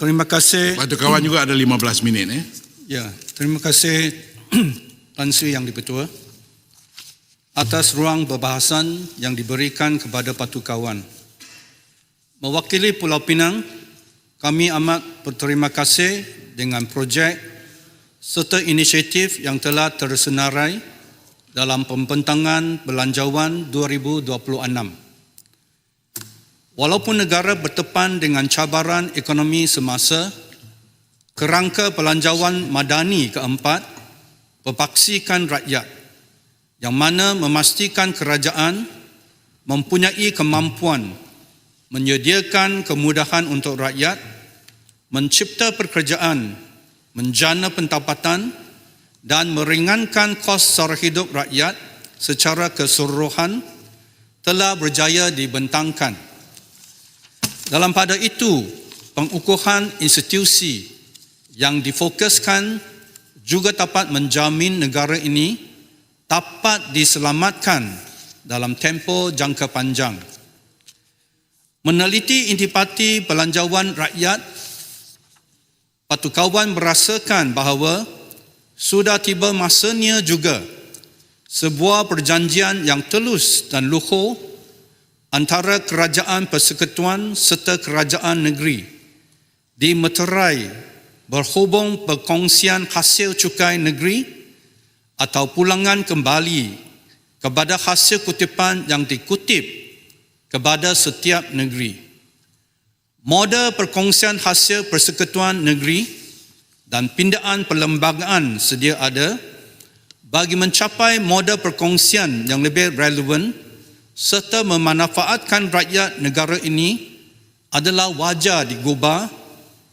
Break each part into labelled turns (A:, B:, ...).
A: Terima kasih.
B: Lepas tu kawan juga ada 15 minit eh.
A: Ya, terima kasih Tan Sri Yang Dipertua atas ruang berbahasan yang diberikan kepada patu kawan. Mewakili Pulau Pinang, kami amat berterima kasih dengan projek serta inisiatif yang telah tersenarai dalam pembentangan belanjawan 2026. Walaupun negara bertepan dengan cabaran ekonomi semasa, kerangka belanjawan madani keempat berpaksikan rakyat yang mana memastikan kerajaan mempunyai kemampuan menyediakan kemudahan untuk rakyat, mencipta pekerjaan, menjana pendapatan dan meringankan kos sara hidup rakyat secara keseluruhan telah berjaya dibentangkan. Dalam pada itu, pengukuhan institusi yang difokuskan juga dapat menjamin negara ini dapat diselamatkan dalam tempoh jangka panjang. Meneliti intipati belanjawan rakyat, patu kawan merasakan bahawa sudah tiba masanya juga sebuah perjanjian yang telus dan luhur antara kerajaan persekutuan serta kerajaan negeri di meterai berhubung perkongsian hasil cukai negeri atau pulangan kembali kepada hasil kutipan yang dikutip kepada setiap negeri. Model perkongsian hasil persekutuan negeri dan pindaan perlembagaan sedia ada bagi mencapai model perkongsian yang lebih relevan serta memanfaatkan rakyat negara ini adalah wajar digubah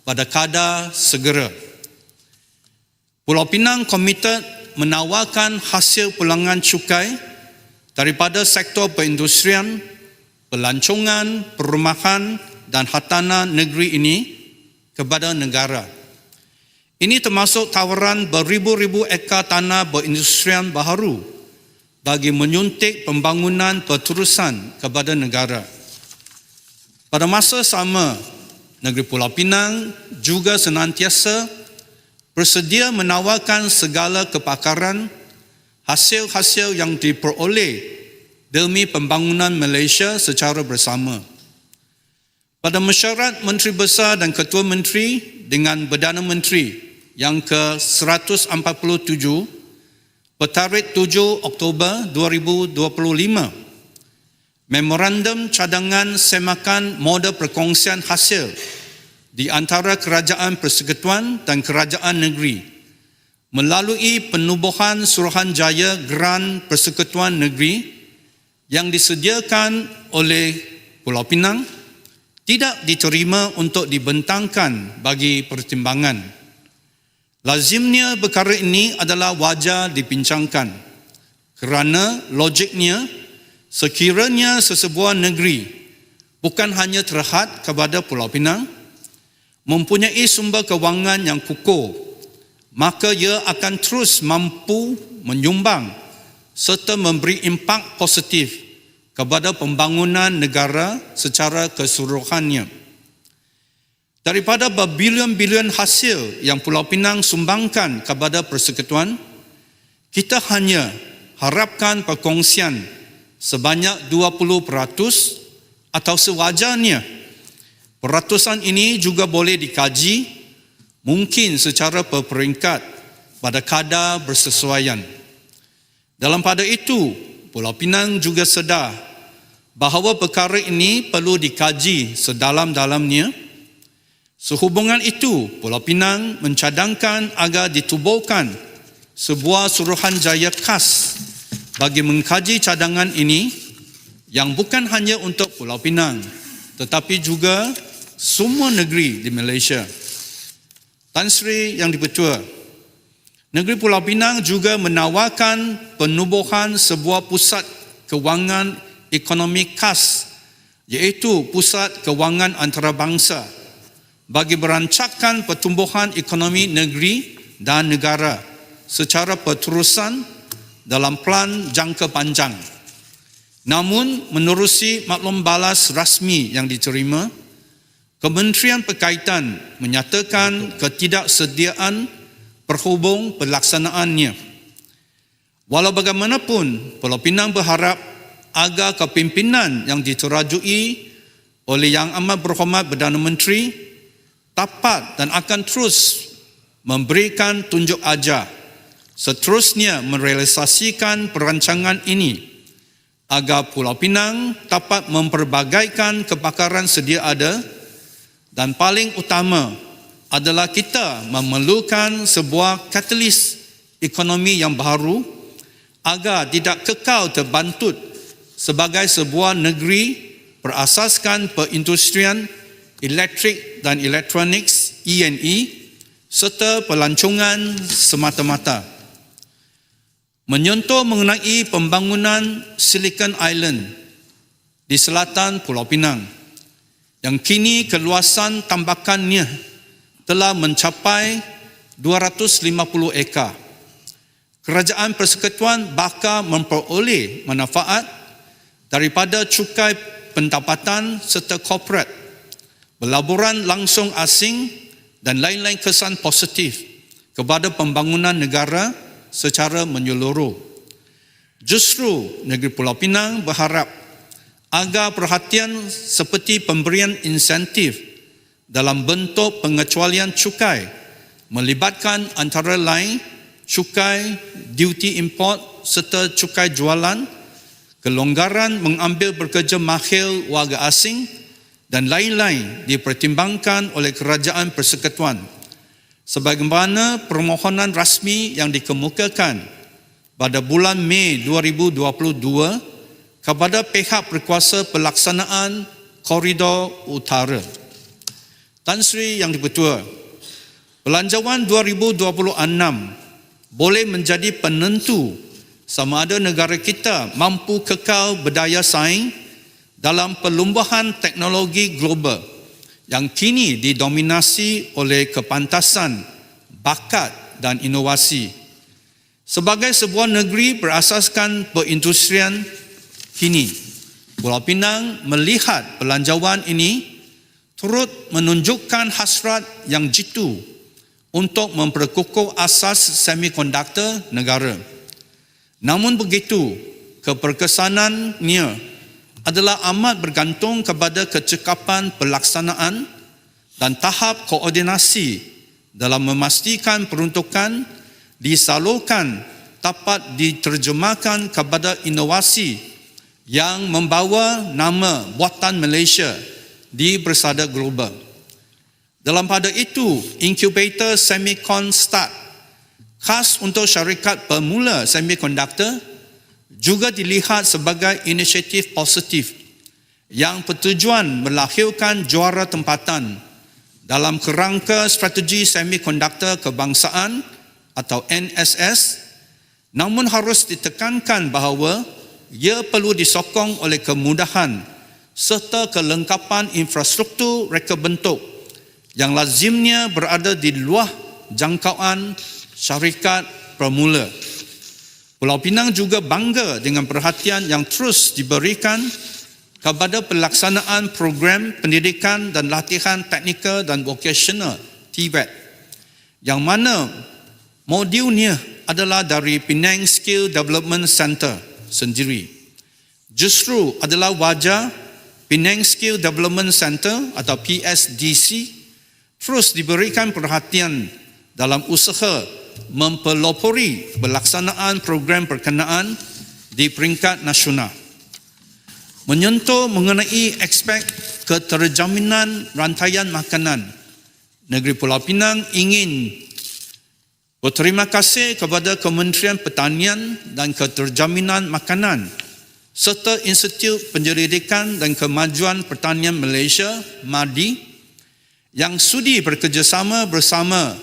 A: pada kadar segera. Pulau Pinang komited menawarkan hasil pulangan cukai daripada sektor perindustrian pelancongan perumahan dan hartanah negeri ini kepada negara. Ini termasuk tawaran beribu-ribu ekar tanah berindustrian baharu bagi menyuntik pembangunan berterusan kepada negara. Pada masa sama, negeri Pulau Pinang juga senantiasa bersedia menawarkan segala kepakaran hasil-hasil yang diperoleh demi pembangunan Malaysia secara bersama. Pada mesyuarat Menteri Besar dan Ketua Menteri dengan Perdana Menteri yang ke-147 bertarikh 7 Oktober 2025, Memorandum Cadangan Semakan Model Perkongsian Hasil di antara Kerajaan Persekutuan dan Kerajaan Negeri melalui penubuhan Suruhanjaya Geran Persekutuan Negeri yang disediakan oleh Pulau Pinang tidak diterima untuk dibentangkan bagi pertimbangan. Lazimnya perkara ini adalah wajar dipincangkan kerana logiknya sekiranya sesebuah negeri bukan hanya terhad kepada Pulau Pinang mempunyai sumber kewangan yang kukuh maka ia akan terus mampu menyumbang serta memberi impak positif kepada pembangunan negara secara keseluruhannya. Daripada berbilion-bilion hasil yang Pulau Pinang sumbangkan kepada persekutuan, kita hanya harapkan perkongsian sebanyak 20% atau sewajarnya. Peratusan ini juga boleh dikaji mungkin secara berperingkat pada kadar bersesuaian. Dalam pada itu, Pulau Pinang juga sedar bahawa perkara ini perlu dikaji sedalam-dalamnya. Sehubungan itu, Pulau Pinang mencadangkan agar ditubuhkan sebuah suruhanjaya khas bagi mengkaji cadangan ini yang bukan hanya untuk Pulau Pinang tetapi juga semua negeri di Malaysia. Tan Sri yang dipertua, Negeri Pulau Pinang juga menawarkan penubuhan sebuah pusat kewangan ekonomi khas iaitu Pusat Kewangan Antarabangsa bagi merancangkan pertumbuhan ekonomi negeri dan negara secara berterusan dalam plan jangka panjang. Namun menerusi maklum balas rasmi yang diterima, Kementerian Berkaitan menyatakan ketidaksediaan perhubung pelaksanaannya. Walau bagaimanapun, Pulau Pinang berharap agar kepimpinan yang diterajui oleh Yang Amat Berhormat Perdana Menteri dapat dan akan terus memberikan tunjuk ajar. Seterusnya merealisasikan perancangan ini agar Pulau Pinang dapat memperbagaikan kebakaran sedia ada dan paling utama adalah kita memerlukan sebuah katalis ekonomi yang baru agar tidak kekal terbantut sebagai sebuah negeri berasaskan perindustrian elektrik dan elektroniks E&E serta pelancongan semata-mata. Menyentuh mengenai pembangunan Silicon Island di selatan Pulau Pinang yang kini keluasan tambakannya telah mencapai 250 ekar. Kerajaan Persekutuan bakal memperoleh manfaat daripada cukai pendapatan serta korporat, belaburan langsung asing dan lain-lain kesan positif kepada pembangunan negara secara menyeluruh. Justru negeri Pulau Pinang berharap agar perhatian seperti pemberian insentif dalam bentuk pengecualian cukai melibatkan antara lain cukai duty import serta cukai jualan, kelonggaran mengambil bekerja mahil warga asing dan lain-lain dipertimbangkan oleh kerajaan persekutuan sebagaimana permohonan rasmi yang dikemukakan pada bulan Mei 2022 kepada pihak berkuasa pelaksanaan koridor utara. Tan Sri Yang Dipertua, Belanjawan 2026 boleh menjadi penentu sama ada negara kita mampu kekal berdaya saing dalam perlumbahan teknologi global yang kini didominasi oleh kepantasan, bakat dan inovasi. Sebagai sebuah negeri berasaskan perindustrian kini, Pulau Pinang melihat pelanjawan ini turut menunjukkan hasrat yang jitu untuk memperkukuh asas semikonduktor negara. Namun begitu, keperkesanannya adalah amat bergantung kepada kecekapan pelaksanaan dan tahap koordinasi dalam memastikan peruntukan disalurkan dapat diterjemahkan kepada inovasi yang membawa nama buatan Malaysia di bersada global. Dalam pada itu, incubator Semicon Start khas untuk syarikat pemula semikonduktor juga dilihat sebagai inisiatif positif yang bertujuan melahirkan juara tempatan dalam kerangka strategi semikonduktor kebangsaan atau NSS namun harus ditekankan bahawa ia perlu disokong oleh kemudahan serta kelengkapan infrastruktur reka bentuk yang lazimnya berada di luar jangkauan syarikat permula. Pulau Pinang juga bangga dengan perhatian yang terus diberikan kepada pelaksanaan program pendidikan dan latihan teknikal dan vocational TVET yang mana modulnya adalah dari Penang Skill Development Center sendiri. Justru adalah wajah Penang Skill Development Center atau PSDC terus diberikan perhatian dalam usaha mempelopori pelaksanaan program perkenaan di peringkat nasional. Menyentuh mengenai aspek keterjaminan rantaian makanan, Negeri Pulau Pinang ingin berterima kasih kepada Kementerian Pertanian dan Keterjaminan Makanan serta Institut Penyelidikan dan Kemajuan Pertanian Malaysia, MADI, yang sudi bekerjasama bersama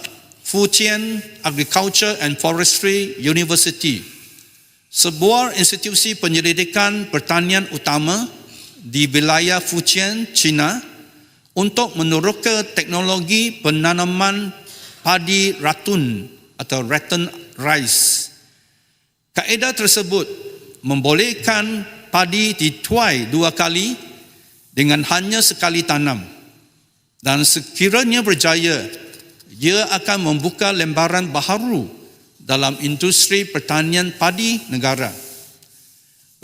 A: Fujian Agriculture and Forestry University, sebuah institusi penyelidikan pertanian utama di wilayah Fujian, China untuk meneroka teknologi penanaman padi ratun atau rattan rice. Kaedah tersebut membolehkan padi dituai dua kali dengan hanya sekali tanam Dan sekiranya berjaya, ia akan membuka lembaran baharu dalam industri pertanian padi negara.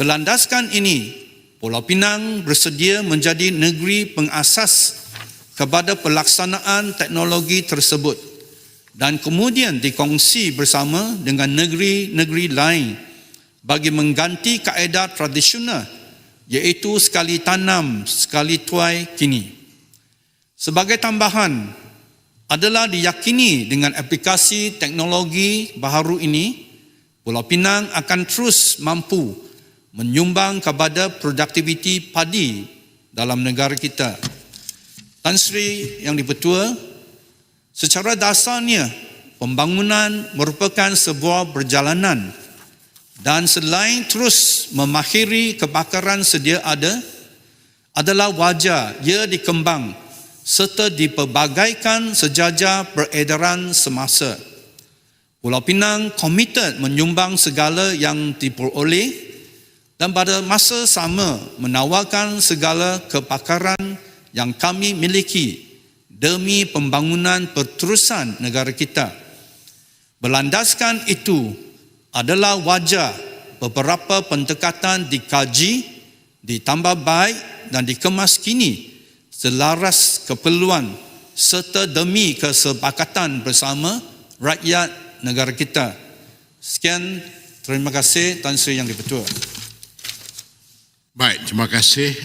A: Berlandaskan ini, Pulau Pinang bersedia menjadi negeri pengasas kepada pelaksanaan teknologi tersebut dan kemudian dikongsi bersama dengan negeri-negeri lain bagi mengganti kaedah tradisional iaitu sekali tanam, sekali tuai kini. Sebagai tambahan, adalah diyakini dengan aplikasi teknologi baharu ini, Pulau Pinang akan terus mampu menyumbang kepada produktiviti padi dalam negara kita. Tan Sri yang dipertua, secara dasarnya pembangunan merupakan sebuah perjalanan dan selain terus memakhiri kebakaran sedia ada, adalah wajar ia dikembang serta dipelbagaikan sejajar peredaran semasa. Pulau Pinang komited menyumbang segala yang diperoleh dan pada masa sama menawarkan segala kepakaran yang kami miliki demi pembangunan perterusan negara kita. Berlandaskan itu adalah wajar beberapa pendekatan dikaji, ditambah baik dan dikemas kini selaras keperluan serta demi kesepakatan bersama rakyat negara kita. Sekian, terima kasih Tan Sri Yang Dipertua.
B: Baik, terima kasih.